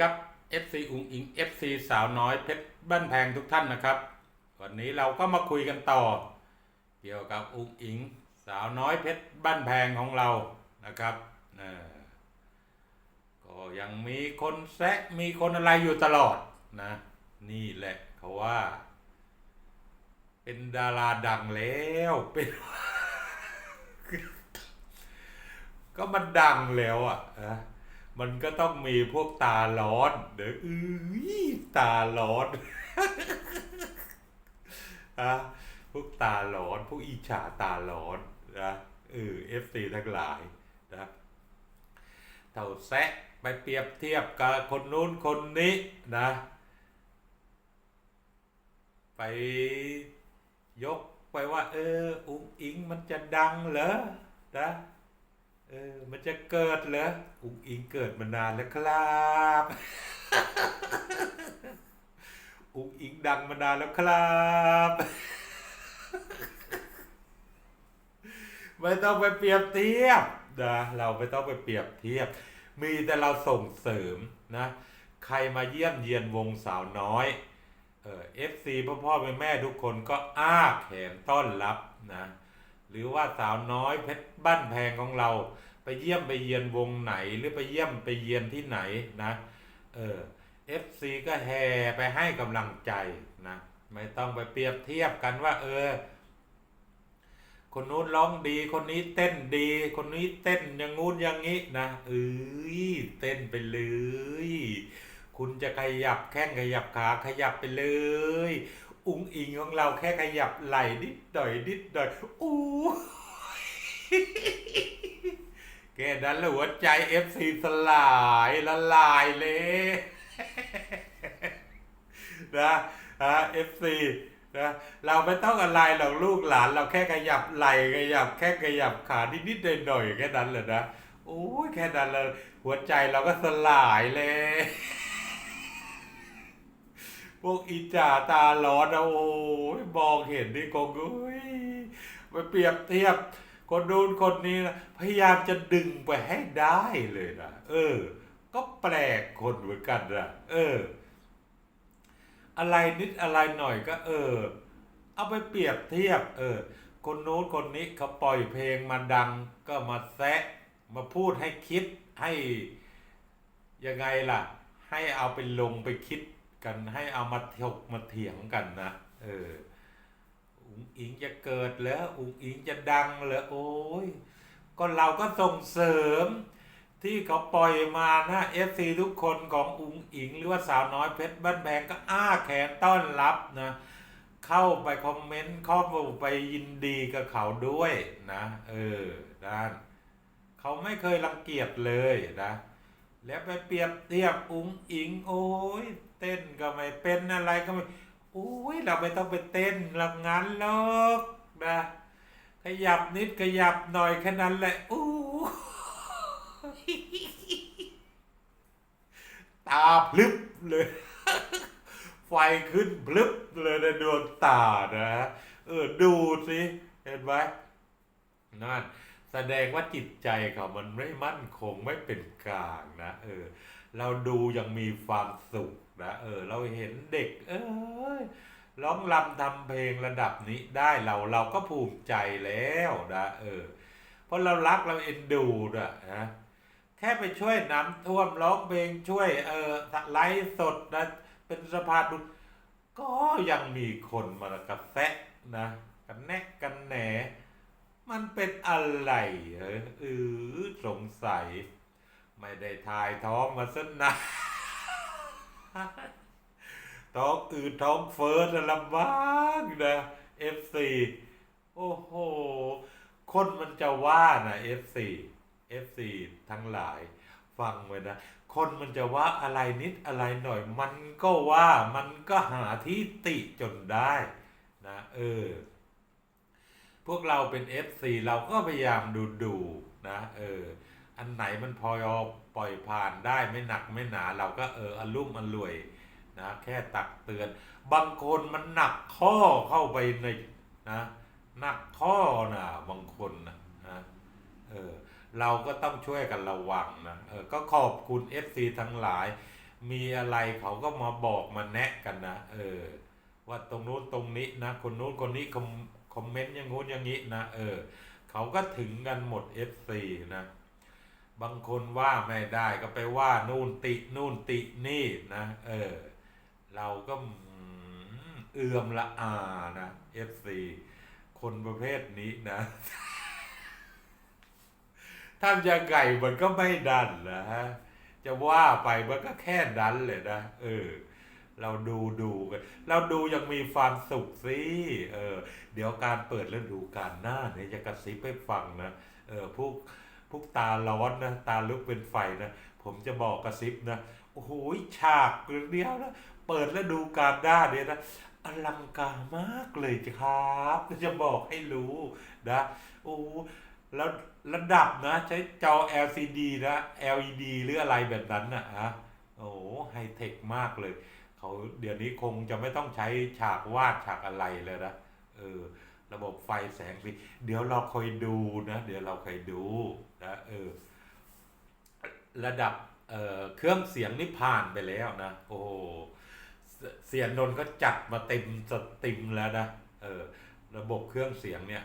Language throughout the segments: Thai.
ครับ FC อุงอิง FC สาวน้อยเพชรบ้านแพงทุกท่านนะครับ วันนี้เราก็มาคุยกันต่อ เกี่ยวกับอุงอิง สาวน้อยเพชรบ้านแพงของเรานะครับก็ยังมีคนแซะมีคนอะไรอยู่ตลอดนะ นี่แหละเขาว่า เป็นดาราดังแล้วเป็นก็มันดังแล้วอะนะ มันก็ต้องมีพวกตาร้อนเด้ออื้อตาร้อนอะพวกตาร้อน พวกอิจฉาตาร้อนนะเออเอฟซีทั้งหลายนะเท่าแซะไปเปรียบเทียบกับคนนู้นคนนี้นะ ไปยกไปว่า เออ อุ้งอิงมันจะดังเหรอนะ เออ มันจะเกิดเหรออุ้งอิงเกิดมานานแล้วครับ อุ้งอิงดังมานานแล้วครับ ไม่ต้องไปเปรียบเทียบนะเราไม่ต้องไปเปรียบเทียบ มีแต่เราส่งเสริมนะ ใครมาเยี่ยมเยียนวงสาวน้อยเออฟซีพ่อพ่อแม่แม่ทุกคนก็อ้าแขนต้อนรับนะ หรือว่าสาวน้อยเพชรบ้านแพงของเรา ไปเยี่ยมไปเยียนวงไหนหรือไปเยี่ยมไปเยียนที่ไหนนะเออเอฟซีก็แห่ไปให้กำลังใจนะไม่ต้องไปเปรียบเทียบกันว่า เออ คนนู้นร้องดี คนนี้เต้นดี คนนี้เต้นอย่างงู้นอย่างนี้นะเอ้ยเต้นไปเลย คุณจะขยับแข้งขยับขาขยับไปเลย อุ้งอิงของเราแค่ขยับไหล่นิดหน่อยนิดหน่อยอู้แค่นั้นแหละหัวใจเอฟซีสลายละลายเลยนะฮะเอฟซีนะเราไม่ต้องอะไรหรอกลูกหลาน เราแค่ขยับไหล่ขยับ แค่ขยับขานิดนิดๆหน่อยแค่นั้นแหละนะโอ้ยแค่นั้นเลยหัวใจเราก็สลายเลย พวกอีจ่าตาร้อนนะโอ้ยมองเห็นนี่ก็เอ้ยไปเปรียบเทียบ คนนู้นคนนี้นะพยายามจะดึงไปให้ได้เลยนะเออ ก็แปลกคนเหมือนกันนะเออ อะไรนิดอะไรหน่อยก็ เออ เอาไปเปรียบเทียบ เออ คนโน้นคนนี้เขาปล่อยเพลงมาดัง ก็มาแซะมาพูดให้คิดให้ยังไงล่ะ ให้เอาไปลงไปคิด กันให้เอามาถกมาเถียงกันนะเอออุ๋งอิงจะเกิดแล้วอุ๋งอิงจะดังเหรอโอ้ยก็เราก็ส่งเสริม ที่เขาปล่อยมานะเอฟซีทุกคนของอุ๋งอิง หรือว่าสาวน้อยเพชรบ้านแพงก็อ้าแขนต้อนรับนะเข้าไปคอมเมนต์ข้าไปยินดีกับเขาด้วยนะเออด้านเขาไม่เคยรังเกียจเลยนะ แล้วไปเปรียบเทียบอุ๋งอิงโอ้ย เต้นก็ไม่เป็นอะไรก็ไม่โอ้ยเราไม่ต้องไปเต้นหลังงั้นหรอกนะขยับนิดขยับหน่อยแค่นั้นแหละอู้ตาพลึบเลย ไฟขึ้นพลึบเลยในดวงตานะเออดูสิเห็นไหมนั่นแสดงว่าจิตใจเขามันไม่มั่นคงไม่เป็นกลางนะเออ เราดูยังมีความสุข นะเออเราเห็นเด็ก เอ้ยร้องรำทำเพลงระดับนี้ได้เราเราก็ภูมิใจแล้วนะเออเพราะเรารักเราเอ็นดูนะนะแค่ไปช่วยน้ำท่วมร้องเพลงช่วยเออไลฟ์สดนะเป็นสะพานบุญก็ยังมีคนมากระแซะนะกันแนกกันแหน มันเป็นอะไรเออสงสัย ไม่ได้ทายท้องมาสักนาน ท้องอืดท้องเฟ้อจะลำบากนะเอฟซีโอ้โห คนมันจะว่านะเอฟซีเอฟซีทั้งหลาย ฟังไว้นะ คนมันจะว่าอะไรนิดอะไรหน่อย มันก็ว่ามันก็หาที่ติจนได้นะเออ พวกเราเป็น FC เราก็พยายามดูดูนะเออ อันไหนมันพอปล่อยผ่านได้ไม่หนักไม่หนา เราก็เอออลุ่มอล่วยนะแค่ตักเตือน บางคนมันหนักข้อเข้าไปในนะหนักข้อนะบางคนนะนะเออเราก็ต้องช่วยกันระวังนะเออก็ขอบคุณ FC ทั้งหลาย มีอะไรเขาก็มาบอกมาแนะกันนะเออว่าตรงนู้นตรงนี้นะคนนู้นคนนี้คอมคอมเมนต์อย่างงู้นอย่างนี้นะเออเขาก็ถึงกันหมด FC นะ บางคนว่าไม่ได้ก็ไปว่านู่นตินู่นตินี่นะเออเราก็เอื่อมละอานะ FC คนประเภทนี้นะทำยังไงมันก็ไม่ดันนะฮะจะว่าไปมันก็แค่ดันเลยนะเออ เราดูดูกันเราดูยังมีความสุขสิเออ เดี๋ยวการเปิดฤดูกาลหน้าเนี่ยจะกระซิบให้ฟังนะเออพวก พวกตาร้อนนะตาลุกเป็นไฟนะผมจะบอกกระซิบนะโอ้โหฉากเดียวนะเปิดฤดูกาลหน้าเนี่ยนะอลังการมากเลยครับจะบอกให้รู้นะโอ้แล้วระดับนะใช้จอ LCD นะ LED หรืออะไรแบบนั้นนะฮะโอ้ไฮเทคมากเลย เขาเดี๋ยวนี้คงจะไม่ต้องใช้ฉากวาดฉากอะไรเลยนะเออ ระบบไฟแสงสีเดี๋ยวเราคอยดูนะ เดี๋ยวเราคอยดูนะเออระดับเออเครื่องเสียงนี่ผ่านไปแล้วนะ โอ้เสียงนนก็จัดมาเต็มสตรีมแล้วนะเออระบบเครื่องเสียงเนี่ย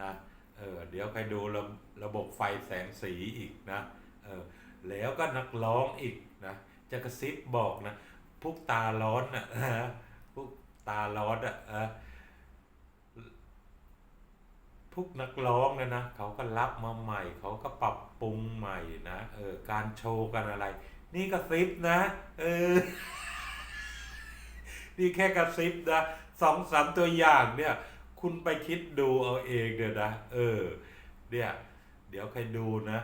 นะเออเดี๋ยวใครดูระระบบไฟแสงสีอีกนะเออแล้วก็นักร้องอีกนะจะกระซิบบอกนะพวกตาร้อนอะพวกตาร้อนอะ พวกนักร้องนะนะเขาก็รับมาใหม่ เขาก็ปรับปรุงใหม่นะเออการโชว์กันอะไร นี่กระซิบนะเออนี่แค่กระซิบนะสองสามตัวอย่างเนี่ย คุณไปคิดดูเอาเองเดี๋ยวนะเออเนี่ยเดี๋ยวใครดูนะ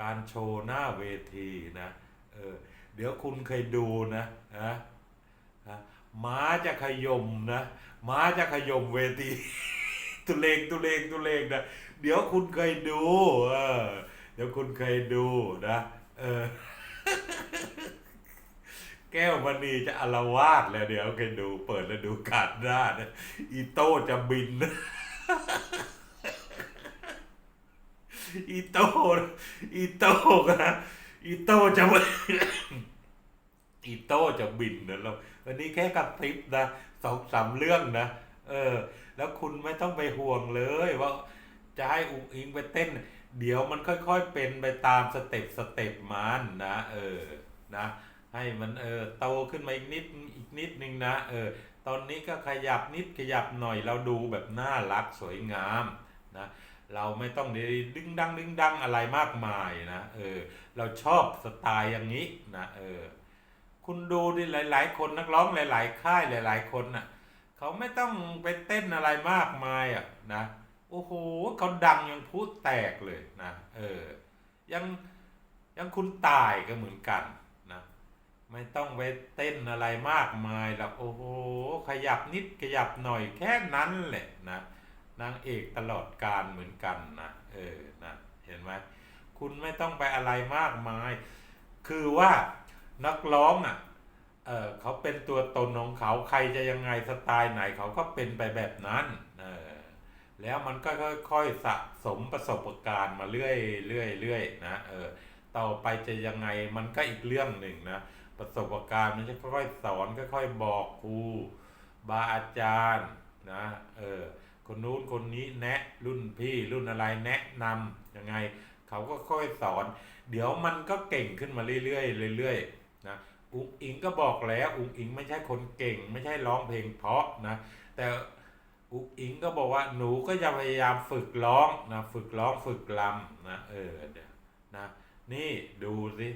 การโชว์หน้าเวทีนะเออเดี๋ยวคุณเคยดูนะนะนะม้าจะขยมนะม้าจะขยมเวที ตุเลงตุเลงตุเลงนะเดี๋ยวคุณเคยดูเออเดี๋ยวคุณเคยดูนะเออแก้วมณีจะอารวาสแล้วเดี๋ยวเคยดู เปิดแล้วดูกาดหน้านะอีโต้จะบินอีโต้อีโต้นะอีโต้จะบินอีโต้จะบินนะเราวันนี้แค่กระติบนะสองสามเรื่องนะ เออ แล้วคุณไม่ต้องไปห่วงเลยว่าจะให้อุ๋งอิงไปเต้น เดี๋ยวมันค่อยๆเป็นไปตามสเต็ปสเต็ปมันนะเออนะให้มันเออโตขึ้นมาอีกนิดอีกนิดนึงนะเออตอนนี้ก็ขยับนิดขยับหน่อยเราดูแบบน่ารักสวยงามนะเราไม่ต้องได้ดึงดังดึงดังอะไรมากมายนะเออเราชอบสไตล์อย่างนี้นะเออคุณดูดิหลาย ๆ คนนักร้องหลาย ๆ ค่ายหลาย ๆ คนน่ะ เขาไม่ต้องไปเต้นอะไรมากมายอะนะโอ้โหเขาดังยังพูดแตกเลยนะเออยังยังคุณตายก็เหมือนกันนะไม่ต้องไปเต้นอะไรมากมายหรอกโอ้โหขยับนิดขยับหน่อยแค่นั้นแหละนะนางเอกตลอดการเหมือนกันนะเออนะเห็นไหมคุณไม่ต้องไปอะไรมากมาย คือว่านักร้องอะ เออเขาเป็นตัวตนของเขาใครจะยังไงสไตล์ไหนเขาก็เป็นไปแบบนั้นเออแล้วมันก็ค่อยๆสะสมประสบการณ์มาเรื่อยเรื่อยเรื่อยนะเออต่อไปจะยังไงมันก็อีกเรื่องหนึ่งนะประสบการณ์มันจะค่อยๆสอนค่อยๆบอกครูบาอาจารย์นะเออคนนู้นคนนี้แนะรุ่นพี่รุ่นอะไรแนะนำยังไง เขาก็ค่อยสอน เดี๋ยวมันก็เก่งขึ้นมาเรื่อยๆเรื่อยๆนะ อุ๋งอิงก็บอกแล้วอุ๋งอิงไม่ใช่คนเก่ง ไม่ใช่ร้องเพลงเพราะนะแต่อุ๋งอิงก็บอกว่าหนูก็จะพยายามฝึกร้องนะฝึกร้องฝึกลำนะเออนะนี่ดูสิ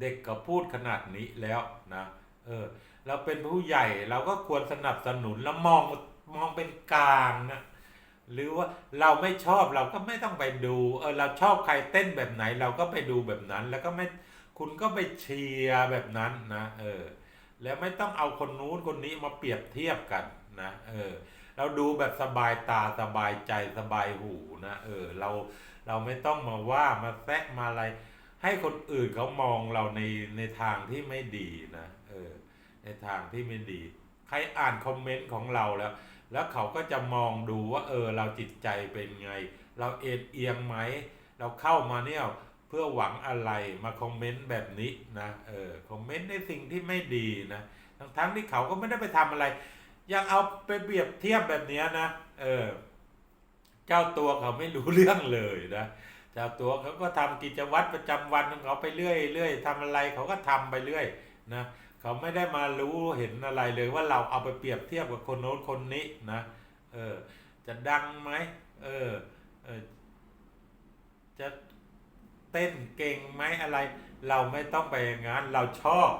เด็กก็พูดขนาดนี้แล้วนะเออเราเป็นผู้ใหญ่เราก็ควรสนับสนุนแล้วมองมองเป็นกลางนะหรือว่าเราไม่ชอบเราก็ไม่ต้องไปดูเออเราชอบใครเต้นแบบไหน เราก็ไปดูแบบนั้นแล้วก็ไม่ คุณก็ไปเชียร์แบบนั้นนะเออแล้วไม่ต้องเอาคนนู้นคนนี้มาเปรียบเทียบกันนะเออเราดูแบบสบายตาสบายใจสบายหูนะเออเราเราไม่ต้องมาว่ามาแซะมาอะไร ให้คนอื่นเขามองเราในในทางที่ไม่ดีนะเออในทางที่ไม่ดี ใครอ่านคอมเมนต์ของเราแล้ว แล้วเขาก็จะมองดูว่า เออ เราจิตใจเป็นไง เราเอ็นเอียงไหม เราเข้ามาเนี่ย เพื่อหวังอะไรมาคอมเมนต์แบบนี้นะเออคอมเมนต์ในสิ่งที่ไม่ดีนะทั้งทั้งที่เขาก็ไม่ได้ไปทำอะไร ยังเอาไปเปรียบเทียบแบบนี้นะเออเจ้าตัวเขาไม่รู้เรื่องเลยนะเจ้าตัวเขาก็ทำกิจวัตรประจำวันของเขาไปเรื่อยเรื่อยทำอะไรเขาก็ทำไปเรื่อยนะเขาไม่ได้มารู้เห็นอะไรเลยว่าเราเอาไปเปรียบเทียบกับคนโน้นคนนี้นะเออจะดังไหมเออเออจะ เต้นเก่งไหมอะไร เราไม่ต้องไปอย่างนั้นเราชอบ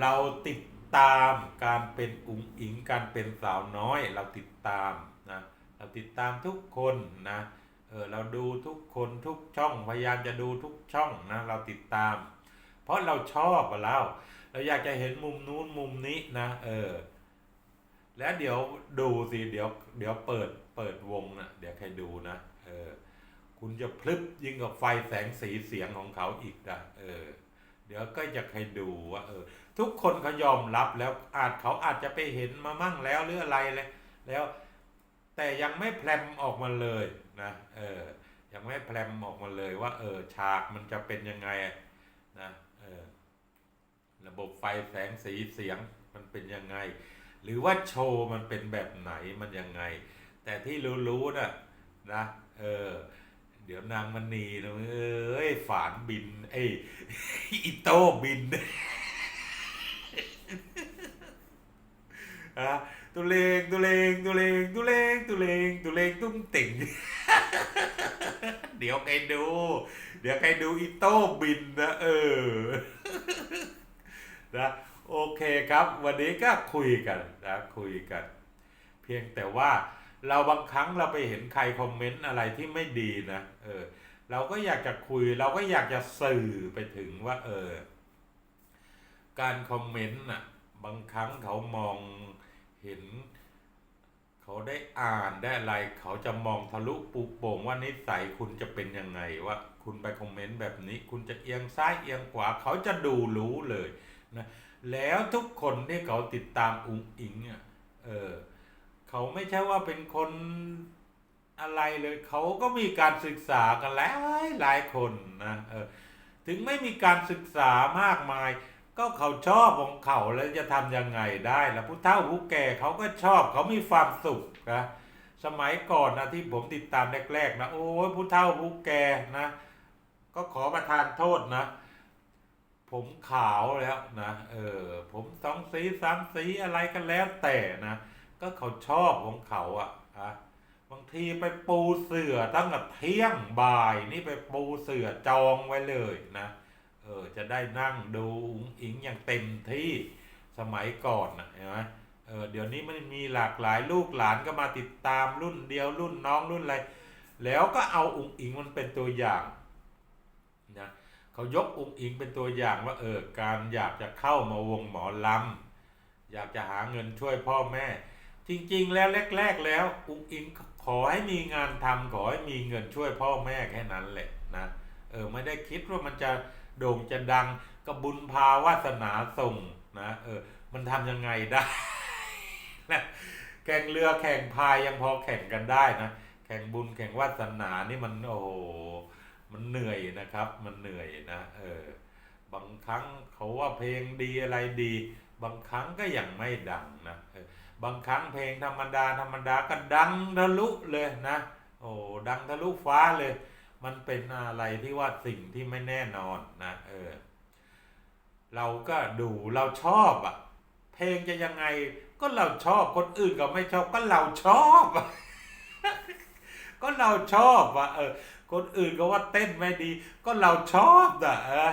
เราติดตามการเป็นอุ๋งอิงการเป็นสาวน้อย เราติดตามนะเราติดตามทุกคนนะเออเราดูทุกคนทุกช่องพยายามจะดูทุกช่องนะเราติดตาม เพราะเราชอบเราเราอยากจะเห็นมุมนู้นมุมนี้นะเออแล้วเดี๋ยวดูสิเดี๋ยวเดี๋ยวเปิดเปิดวงนะเดี๋ยวใครดูนะเออ คุณจะพลึบยิ่งกับไฟแสงสีเสียงของเขาอีกนะเออ เดี๋ยวก็จะใครดูว่าเออ ทุกคนเขายอมรับแล้วอาจเขาอาจจะไปเห็นมามั่งแล้วหรืออะไรเลยแล้ว แต่ยังไม่แพรมออกมาเลยนะเออ ยังไม่แพรมออกมาเลยว่า เออ ฉากมันจะเป็นยังไงนะเออระบบไฟแสงสีเสียงมันเป็นยังไง หรือว่าโชว์มันเป็นแบบไหนมันยังไง แต่ที่รู้ๆนะนะเออ ดี๋ยวนางมณีนะเอ้ยฝานบินไอ้อีโต้บินอะตุเลงตุเลงตุเลงตุเลงตุเลงตุเลงตุ้งติ่งเดี๋ยวใครดู เดี๋ยวใครดูอีโต้บินนะเออนะโอเคครับ วันนี้ก็คุยกันนะคุยกัน เพียงแต่ว่าเราบางครั้งเราไปเห็นใครคอมเมนต์อะไรที่ไม่ดีนะ ออ เราก็อยากจะคุยเราก็อยากจะสื่อไปถึงว่า เออ การคอมเมนต์น่ะ บางครั้งเขามองเห็น เขาได้อ่านได้อะไร เขาจะมองทะลุปุโป่งว่านิสัยคุณจะเป็นยังไงว่าคุณไปคอมเมนต์แบบนี้ คุณจะเอียงซ้ายเอียงขวา เขาจะดูรู้เลยนะแล้วทุกคนที่เขาติดตามอุ๋งอิงอะเออเขาไม่ใช่ว่าเป็นคน อะไรเลยเขาก็มีการศึกษากันหลายหลายคนนะเออถึงไม่มีการศึกษามากมาย ก็เขาชอบของเขาแล้วจะทำยังไงได้ล่ะผู้เฒ่าผู้แก่เขาก็ชอบเขามีความสุขนะสมัยก่อนนะที่ผมติดตามแรกๆนะโอ้ยผู้เฒ่าผู้แก่นะ ก็ขอประทานโทษนะ ผมขาวแล้วนะเออผมสองสีสามสีอะไรกันแล้วแต่นะ ก็เขาชอบของเขาอะ่ะอะ บางทีไปปูเสือตั้งแต่เที่ยงบ่ายนี่ไปปูเสือจองไว้เลยนะ เออจะได้นั่งดูอุ๋งอิงอย่างเต็มที่สมัยก่อนนะเห็นไหมเออเดี๋ยวนี้มันมีหลากหลายลูกหลานก็มาติดตามรุ่นเดียวรุ่นน้องรุ่นอะไร แล้วก็เอาอุ๋งอิงมันเป็นตัวอย่างนะเขายกอุ๋งอิงเป็นตัวอย่างว่าเออการอยากจะเข้ามาวงหมอลำอยากจะหาเงินช่วยพ่อแม่ จริง ๆ แล้วแรก ๆ แล้วอุ๋งอิง ขอให้มีงานทำขอให้มีเงินช่วยพ่อแม่แค่นั้นแหละนะเออไม่ได้คิดว่ามันจะโด่งจะดังก็บุญพาวาสนาส่งนะเออมันทำยังไงได้นะแข่งเรือแข่งพายยังพอแข่งกันได้นะแข่งบุญแข่งวาสนานี่มันโอ้โหมันเหนื่อยนะครับ มันเหนื่อยนะเออบางครั้งเขาว่าเพลงดีอะไรดี บางครั้งก็ยังไม่ดังนะเออ บางครั้งเพลงธรรมดาธรรมดาก็ดังทะลุเลยนะ โอ้ดังทะลุฟ้าเลย มันเป็นอะไรที่ว่าสิ่งที่ไม่แน่นอนนะเออเราก็ดูเราชอบอะเพลงจะยังไงก็เราชอบคนอื่นก็ไม่ชอบก็เราชอบก็เราชอบอะเออ คนอื่นก็ว่าเต้นไม่ดี ก็เราชอบอะเออ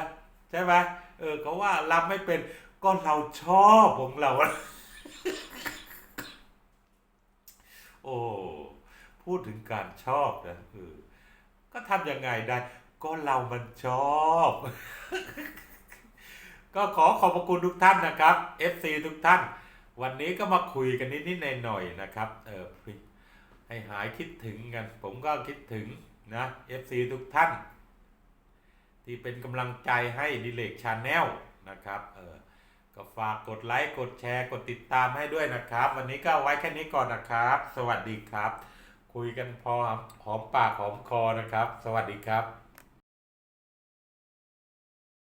ใช่ไหมเออเขาว่าเราไม่เป็นก็เราชอบของเรา โอ้พูดถึงการชอบนะเออก็ทำยังไงได้ ก็เรามันชอบ ก็ขอขอบพระคุณทุกท่านนะครับ FC ทุกท่าน วันนี้ก็มาคุยกันนิดๆหน่อยๆนะครับเออให้หายคิดถึงกัน ผมก็คิดถึงนะ FC ทุกท่าน ที่เป็นกำลังใจให้ดิเลกชาแนลนะครับเออ ก็ฝากกดไลค์กดแชร์กดติดตามให้ด้วยนะครับ วันนี้ก็ไว้แค่นี้ก่อนนะครับ สวัสดีครับ คุยกันพอหอมปากหอมคอนะครับ สวัสดีครับ